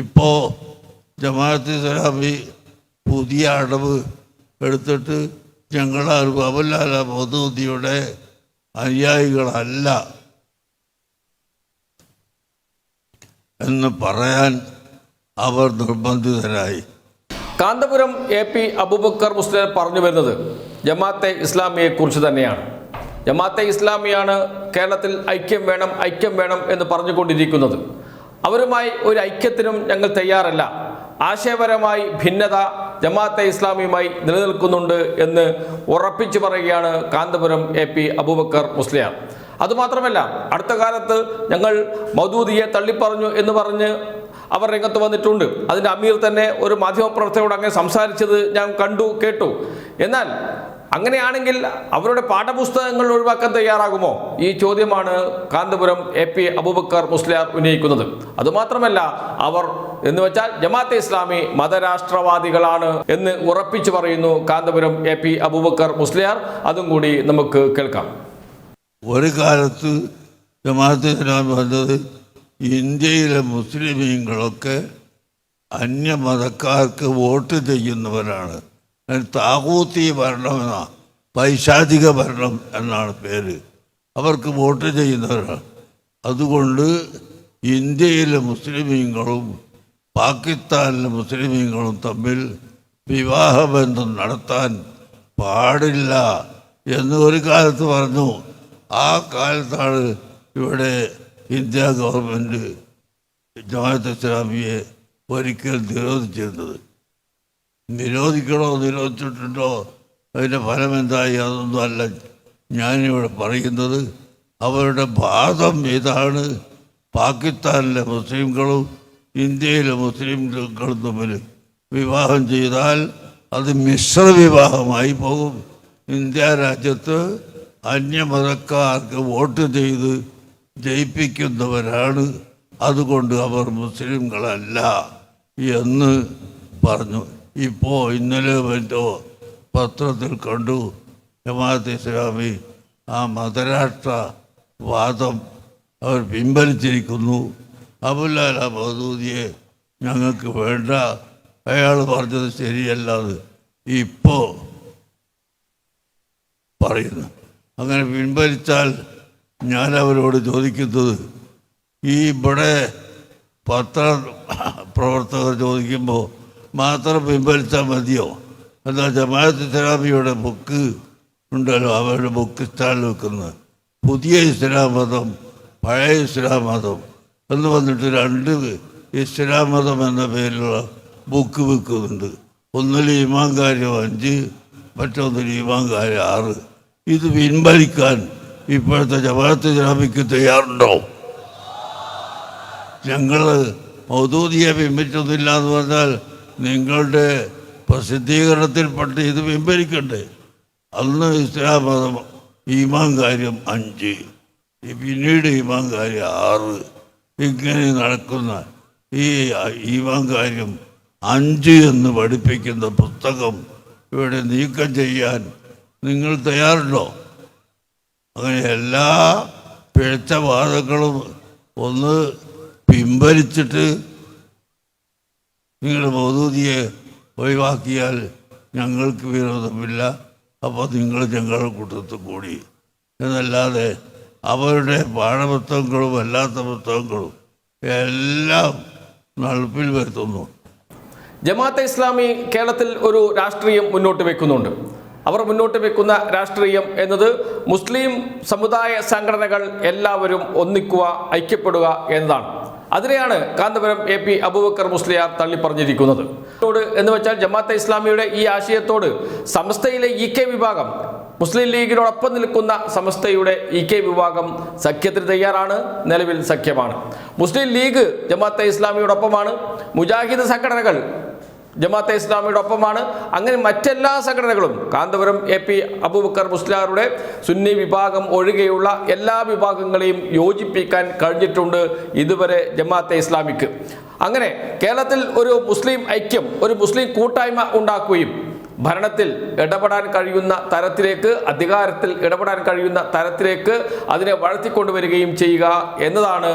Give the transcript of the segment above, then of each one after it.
ഇപ്പോൾ ജമാഅത്ത് ഇസ്ലാമി പുതിയ അടവ് എടുത്തിട്ട് ഞങ്ങൾ അബുല്ലാല മൊദൂദിയുടെ അനുയായികളല്ല എന്ന് പറയാൻ അവർ നിർബന്ധിതരായി. കാന്തപുരം എ പി അബൂബക്കർ മുസ്ലിം പറഞ്ഞു വരുന്നത് ജമാഅത്തെ ഇസ്ലാമിയെ കുറിച്ച് തന്നെയാണ്. ജമാഅത്തെ ഇസ്ലാമിയാണ് കേരളത്തിൽ ഐക്യം വേണം ഐക്യം വേണം എന്ന് പറഞ്ഞുകൊണ്ടിരിക്കുന്നത്. അവരുമായി ഒരു ഐക്യത്തിനും ഞങ്ങൾ തയ്യാറല്ല. ആശയപരമായി ഭിന്നത ജമാഅത്തെ ഇസ്ലാമിയുമായി നിലനിൽക്കുന്നുണ്ട് എന്ന് ഉറപ്പിച്ചു പറയുകയാണ് കാന്തപുരം എ പി അബൂബക്കർ മുസ്ലിയാർ. അതുമാത്രമല്ല അടുത്ത കാലത്ത് ഞങ്ങൾ മൗദൂദിയെ തള്ളിപ്പറഞ്ഞു എന്ന് പറഞ്ഞ് അവർ രംഗത്ത് വന്നിട്ടുണ്ട്. അതിന്റെ അമീർ തന്നെ ഒരു മാധ്യമപ്രവർത്തകരോട് അങ്ങനെ സംസാരിച്ചത് ഞാൻ കണ്ടു കേട്ടു. എന്നാൽ അങ്ങനെയാണെങ്കിൽ അവരുടെ പാഠപുസ്തകങ്ങൾ ഒഴിവാക്കാൻ തയ്യാറാകുമോ? ഈ ചോദ്യമാണ് കാന്തപുരം എ പി അബൂബക്കർ മുസ്ലിയാർ ഉന്നയിക്കുന്നത്. അതുമാത്രമല്ല അവർ എന്ന് വെച്ചാൽ ജമാഅത്തെ ഇസ്ലാമി മതരാഷ്ട്രവാദികളാണ് എന്ന് ഉറപ്പിച്ചു പറയുന്നു കാന്തപുരം എ പി അബൂബക്കർ മുസ്ലിയാർ. അതും കൂടി നമുക്ക് കേൾക്കാം. ഒരു കാലത്ത് ജമാഅത്ത് ഇസ്ലാമി വന്നത് ഇന്ത്യയിലെ മുസ്ലിമീങ്ങളൊക്കെ അന്യമതക്കാർക്ക് വോട്ട് ചെയ്യുന്നവരാണ്. താകൂത്തി ഭരണം എന്നാ പൈശാചിക ഭരണം എന്നാണ് പേര്. അവർക്ക് വോട്ട് ചെയ്യുന്നവരാണ്. അതുകൊണ്ട് ഇന്ത്യയിലെ മുസ്ലിമീങ്ങളും പാകിസ്ഥാനിലെ മുസ്ലിമീങ്ങളും തമ്മിൽ വിവാഹബന്ധം നടത്താൻ പാടില്ല എന്ന് ഒരു കാലത്ത് പറഞ്ഞു. ആ കാലത്താണ് ഇവിടെ ഇന്ത്യ ഗവൺമെന്റ് ജമാഅത്ത് ഇസ്ലാമിയെ ഒരിക്കൽ നിരോധിച്ചിരുന്നത്. നിരോധിക്കണോ നിരോധിച്ചിട്ടുണ്ടോ? അതിന്റെ ഫലം എന്തായി അതൊന്നും അല്ല ഞാനിവിടെ പറയുന്നത് അവരുടെ ഭാഗം ഇതാണ്. പാകിസ്ഥാനിലെ മുസ്ലിംകളും ഇന്ത്യയിലെ മുസ്ലിംകളും തമ്മിൽ വിവാഹം ചെയ്താൽ അത് മിശ്ര വിവാഹമായി പോകും. ഇന്ത്യ രാജ്യത്ത് അന്യമതക്കാർക്ക് വോട്ട് ചെയ്ത് ജയിപ്പിക്കുന്നവരാണ്. അതുകൊണ്ട് അവർ മുസ്ലിംകളല്ല എന്ന് പറഞ്ഞു. ഇപ്പോൾ ഇന്നലെ മറ്റോ പത്രത്തിൽ കണ്ടു ജമാഅത്ത് ഇസ്ലാമി ആ മതരാഷ്ട്ര വാദം അവർ പിൻവലിച്ചിരിക്കുന്നു. അബുല്ലാല മഹദൂദിയെ ഞങ്ങൾക്ക് വേണ്ട. അയാൾ പറഞ്ഞത് ശരിയല്ലാതെ ഇപ്പോൾ പറയുന്നു. അങ്ങനെ പിൻവലിച്ചാൽ ഞാൻ അവരോട് ചോദിക്കുന്നത് ഈ ഇവിടെ പത്ര പ്രവർത്തകർ ചോദിക്കുമ്പോൾ മാത്രം പിൻവലിച്ചാൽ മതിയോ? എന്താ ജമാഅത്ത് ഇസ്ലാമിയുടെ ബുക്ക് ഉണ്ടല്ലോ അവരുടെ ബുക്ക് സ്റ്റാളിൽ വെക്കുന്നത്. പുതിയ ഇസ്ലാം മതം പഴയ ഇസ്ലാം മതം. എന്ന് വന്നിട്ട് രണ്ട് ഇസ്ലാം മതം എന്ന പേരിലുള്ള ബുക്ക് വെക്കുന്നുണ്ട്. ഒന്നിൽ ഇമാങ്കാര്യം അഞ്ച് മറ്റൊന്നിൽ ഇമാങ്കാര്യം ആറ്. ഇത് പിൻവലിക്കാൻ ഇപ്പോഴത്തെ ജമാഅത്ത് ഇസ്ലാമിക്ക് തയ്യാറുണ്ടോ? ഞങ്ങൾ മൗദൂദിയെ പിൻവലിച്ചൊന്നുമില്ല എന്ന് പറഞ്ഞാൽ നിങ്ങളുടെ പ്രസിദ്ധീകരണത്തിൽപ്പെട്ട് ഇത് പിൻവലിക്കണ്ടേ? അന്ന് ഇസ്ലാം മതം ഈമാൻ കാര്യം അഞ്ച് പിന്നീട് ഈമാൻ കാര്യം ആറ്. ഇങ്ങനെ നടക്കുന്ന ഈ ഈമാൻ കാര്യം അഞ്ച് എന്ന് പഠിപ്പിക്കുന്ന പുസ്തകം ഇവിടെ നീക്കം ചെയ്യാൻ നിങ്ങൾ തയ്യാറുണ്ടോ? അങ്ങനെ എല്ലാ പിഴച്ച വാദങ്ങളും ഒന്ന് പിൻവലിച്ചിട്ട് നിങ്ങളുടെ മൗദൂദിയെ ഒഴിവാക്കിയാൽ ഞങ്ങൾക്ക് വിരോധമില്ല. അപ്പോൾ നിങ്ങൾ ഞങ്ങളുടെ കൂട്ടത്തിൽ കൂടി. എന്നല്ലാതെ അവരുടെ പാഠപുസ്തകങ്ങളും അല്ലാത്ത പുസ്തകങ്ങളും എല്ലാം നടപ്പിൽ വരുത്തുന്നു. ജമാഅത്തെ ഇസ്ലാമി കേരളത്തിൽ ഒരു രാഷ്ട്രീയം മുന്നോട്ട് വെക്കുന്നുണ്ട്. അവർ മുന്നോട്ട് വെക്കുന്ന രാഷ്ട്രീയം എന്നത് മുസ്ലിം സമുദായ സംഘടനകൾ എല്ലാവരും ഒന്നിക്കുക ഐക്യപ്പെടുക എന്നതാണ്. അതിനെയാണ് കാന്തപുരം എ പി അബൂബക്കർ മുസ്ലിയാർ തള്ളിപ്പറഞ്ഞിരിക്കുന്നത്. എന്ന് വെച്ചാൽ ജമാഅത്തെ ഇസ്ലാമിയുടെ ഈ ആശയത്തോട് സംസ്ഥയിലെ ഇ കെ വിഭാഗം മുസ്ലിം ലീഗിനോടൊപ്പം നിൽക്കുന്ന സംസ്ഥയുടെ ഇ കെ വിഭാഗം സഖ്യത്തിന് തയ്യാറാണ് നിലവിൽ സഖ്യമാണ്. മുസ്ലിം ലീഗ് ജമാഅത്തെ ഇസ്ലാമിയോടൊപ്പമാണ് മുജാഹിദ് സംഘടനകൾ ജമാഅത്തെ ഇസ്ലാമിയുടെ ഒപ്പമാണ്. അങ്ങനെ മറ്റെല്ലാ സംഘടനകളും കാന്തപുരം എ പി അബൂബക്കർ മുസ്ലാറുടെ സുന്നി വിഭാഗം ഒഴികെയുള്ള എല്ലാ വിഭാഗങ്ങളെയും യോജിപ്പിക്കാൻ കഴിഞ്ഞിട്ടുണ്ട് ഇതുവരെ ജമാഅത്തെ ഇസ്ലാമിക്ക്. അങ്ങനെ കേരളത്തിൽ ഒരു മുസ്ലിം ഐക്യം ഒരു മുസ്ലിം കൂട്ടായ്മ ഉണ്ടാക്കുകയും ഭരണത്തിൽ ഇടപെടാൻ കഴിയുന്ന തരത്തിലേക്ക് അധികാരത്തിൽ ഇടപെടാൻ കഴിയുന്ന തരത്തിലേക്ക് അതിനെ വളർത്തിക്കൊണ്ടുവരികയും ചെയ്യുക എന്നതാണ്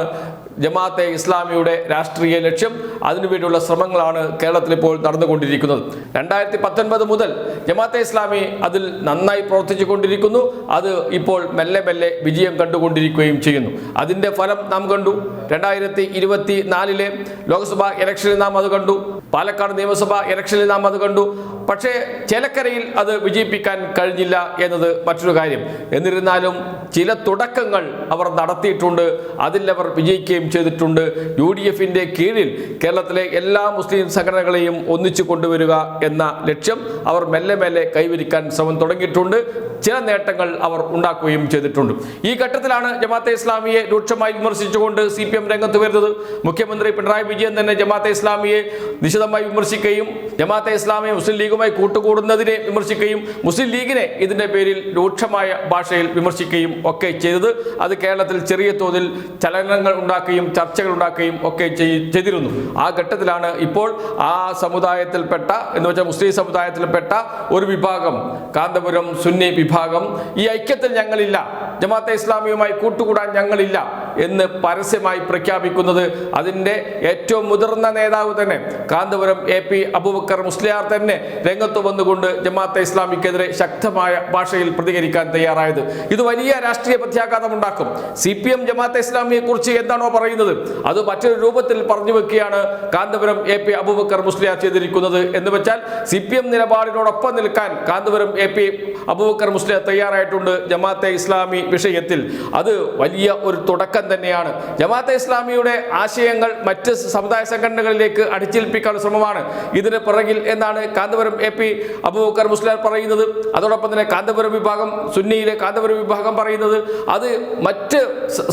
ജമാഅത്തെ ഇസ്ലാമിയുടെ രാഷ്ട്രീയ ലക്ഷ്യം അതിനുവേണ്ടിയുള്ള ശ്രമങ്ങളാണ് കേരളത്തിൽ ഇപ്പോൾ നടന്നുകൊണ്ടിരിക്കുന്നത്. രണ്ടായിരത്തി പത്തൊൻപത് മുതൽ ജമാഅത്തെ ഇസ്ലാമി അതിൽ നന്നായി പ്രവർത്തിച്ചു കൊണ്ടിരിക്കുന്നു അത് ഇപ്പോൾ മെല്ലെ മെല്ലെ വിജയം കണ്ടുകൊണ്ടിരിക്കുകയും ചെയ്യുന്നു. അതിന്റെ ഫലം നാം കണ്ടു. രണ്ടായിരത്തി ഇരുപത്തി നാലിലെ ലോക്സഭാ ഇലക്ഷനിൽ നാം അത് കണ്ടു. പാലക്കാട് നിയമസഭാ ഇലക്ഷനിൽ നാം അത് കണ്ടു. പക്ഷേ ചേലക്കരയിൽ അത് വിജയിപ്പിക്കാൻ കഴിഞ്ഞില്ല എന്നത് മറ്റൊരു കാര്യം. എന്നിരുന്നാലും ചില തുടക്കങ്ങൾ അവർ നടത്തിയിട്ടുണ്ട്. അതിൽ അവർ വിജയിക്കുകയും ചെയ്തിട്ടുണ്ട്. യു ഡി എഫിന്റെ കീഴിൽ കേരളത്തിലെ എല്ലാ മുസ്ലിം സംഘടനകളെയും ഒന്നിച്ചു കൊണ്ടുവരിക എന്ന ലക്ഷ്യം അവർ മെല്ലെ മെല്ലെ കൈവരിക്കാൻ ശ്രമം തുടങ്ങിയിട്ടുണ്ട്. ചില നേട്ടങ്ങൾ അവർ ഉണ്ടാക്കുകയും ചെയ്തിട്ടുണ്ട്. ഈ ഘട്ടത്തിലാണ് ജമാഅത്തെ ഇസ്ലാമിയെ രൂക്ഷമായി വിമർശിച്ചുകൊണ്ട് സി പി എം രംഗത്ത് വരുന്നത്. മുഖ്യമന്ത്രി പിണറായി വിജയൻ തന്നെ ജമാഅത്തെ ഇസ്ലാമിയെ നിശിതമായി വിമർശിക്കുകയും ജമാഅത്തെ ഇസ്ലാമിയെ മുസ്ലിം ലീഗുമായി കൂട്ടുകൂടുന്നതിനെ വിമർശിക്കുകയും മുസ്ലിം ലീഗിനെ ഇതിന്റെ പേരിൽ രൂക്ഷമായ ഭാഷയിൽ വിമർശിക്കുകയും ഒക്കെ ചെയ്തത് അത് കേരളത്തിൽ ചെറിയ തോതിൽ ചലനങ്ങൾ ഉണ്ടാക്കുകയും ചർച്ചകൾ ഉണ്ടാക്കുകയും ഒക്കെ ചെയ്തിരുന്നു. ആ ഘട്ടത്തിലാണ് ഇപ്പോൾ ആ സമുദായത്തിൽപ്പെട്ട എന്ന് വെച്ചാൽ മുസ്ലിം സമുദായത്തിൽപ്പെട്ട ഒരു വിഭാഗം കാന്തപുരം സുന്നി വിഭാഗം ഈ ഐക്യത്തിൽ ഞങ്ങളില്ല ജമാഅത്തെ ഇസ്ലാമിയുമായി കൂട്ടുകൂടാൻ ഞങ്ങളില്ല എന്ന് പരസ്യമായി പ്രഖ്യാപിക്കുന്നത് അതിന്റെ ഏറ്റവും മുതിർന്ന നേതാവ് തന്നെ കാന്തപുരം എ പി അബൂബക്കർ മുസ്ലിയാർ തന്നെ രംഗത്ത് വന്നുകൊണ്ട് ജമാഅത്തെ ഇസ്ലാമിക്കെതിരെ ശക്തമായ ഭാഷയിൽ പ്രതികരിക്കാൻ തയ്യാറായത്. ഇത് വലിയ രാഷ്ട്രീയ പ്രത്യാഘാതം ഉണ്ടാക്കും സി പി എം ജമാഅത്തെ ഇസ്ലാമിയെ കുറിച്ച് എന്താണോ പറയുന്നത്? അത് മറ്റൊരു രൂപത്തിൽ പറഞ്ഞു വെക്കുകയാണ് കാന്തപുരം എ പി അബൂബക്കർ മുസ്ലിയാർ ചെയ്തിരിക്കുന്നത് എന്ന് വെച്ചാൽ സി പി എം നിലപാടിനോടൊപ്പം നിൽക്കാൻ കാന്തപുരം എ പി അബൂബക്കർ മുസ്ലിയാർ തയ്യാറായിട്ടുണ്ട് ജമാഅത്തെ ഇസ്ലാമി വിഷയത്തിൽ. അത് വലിയ ഒരു തുടക്കം തന്നെയാണ്. ജമാഅത്തെ ഇസ്ലാമിയുടെ ആശയങ്ങൾ മറ്റ് സമുദായ സംഘടനകളിലേക്ക് അടിച്ചേൽപ്പിക്കാനുള്ള ശ്രമമാണ് ഇതിന് പിറകിൽ എന്നാണ് കാന്തപുരം എ പി അബൂബക്കർ മുസ്ലിയാർ പറയുന്നത്. അതോടൊപ്പം തന്നെ കാന്തപുരം വിഭാഗം സുന്നിയിലെ കാന്തപുരം വിഭാഗം പറയുന്നത്. അത് മറ്റ്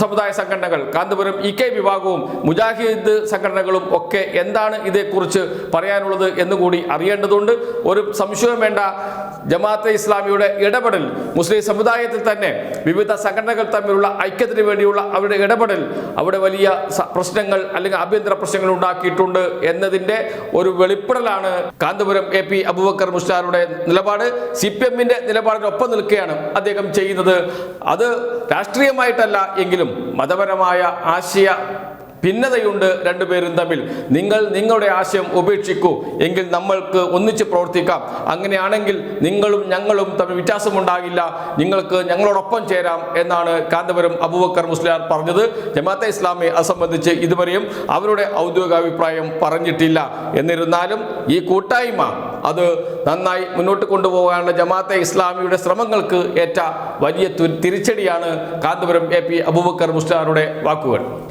സമുദായ സംഘടനകൾ കാന്തപുരം ഇ കെ വിഭാഗവും മുജാഹിദ് സംഘടനകളും ഒക്കെ എന്താണ് ഇതേക്കുറിച്ച് പറയാനുള്ളത് എന്നുകൂടി അറിയേണ്ടതുണ്ട്. ഒരു സംശയം വേണ്ട. ജമാഅത്തെ ഇസ്ലാമിയുടെ ഇടപെടൽ മുസ്ലിം സമുദായത്തിൽ തന്നെ വിവിധ സംഘടനകൾ തമ്മിലുള്ള ഐക്യത്തിന് വേണ്ടിയുള്ള അവരുടെ ഇടപെടൽ അവിടെ വലിയ പ്രശ്നങ്ങൾ അല്ലെങ്കിൽ ആഭ്യന്തര പ്രശ്നങ്ങൾ ഉണ്ടാക്കിയിട്ടുണ്ട് എന്നതിന്റെ ഒരു വെളിപ്പെടലാണ് കാന്തപുരം എ പി അബൂബക്കർ മുഷ്താറുടെ നിലപാട് സി പി എമ്മിന്റെ നിലപാടിനൊപ്പം നിൽക്കുകയാണ് അദ്ദേഹം ചെയ്യുന്നത്. അത് രാഷ്ട്രീയമായിട്ടല്ല എങ്കിലും മതപരമായ ആശയ ഭിന്നതയുണ്ട് രണ്ടുപേരും തമ്മിൽ. നിങ്ങൾ നിങ്ങളുടെ ആശയം ഉപേക്ഷിക്കൂ. എങ്കിൽ നമ്മൾക്ക് ഒന്നിച്ച് പ്രവർത്തിക്കാം. അങ്ങനെയാണെങ്കിൽ നിങ്ങളും ഞങ്ങളും തമ്മിൽ വ്യത്യാസമുണ്ടാകില്ല. നിങ്ങൾക്ക് ഞങ്ങളോടൊപ്പം ചേരാം എന്നാണ് കാന്തപുരം അബൂബക്കർ മുസ്ലിയാർ പറഞ്ഞത്. ജമാഅത്തെ ഇസ്ലാമി അത് സംബന്ധിച്ച് ഇതുവരെയും അവരുടെ ഔദ്യോഗിക അഭിപ്രായം പറഞ്ഞിട്ടില്ല. എന്നിരുന്നാലും ഈ കൂട്ടായ്മ അത് നന്നായി മുന്നോട്ട് കൊണ്ടുപോകാനുള്ള ജമാഅത്തെ ഇസ്ലാമിയുടെ ശ്രമങ്ങൾക്ക് ഏറ്റ വലിയ തിരിച്ചടിയാണ് കാന്തപുരം എ പി അബൂബക്കർ മുസ്ലിയാറുടെ വാക്കുകൾ.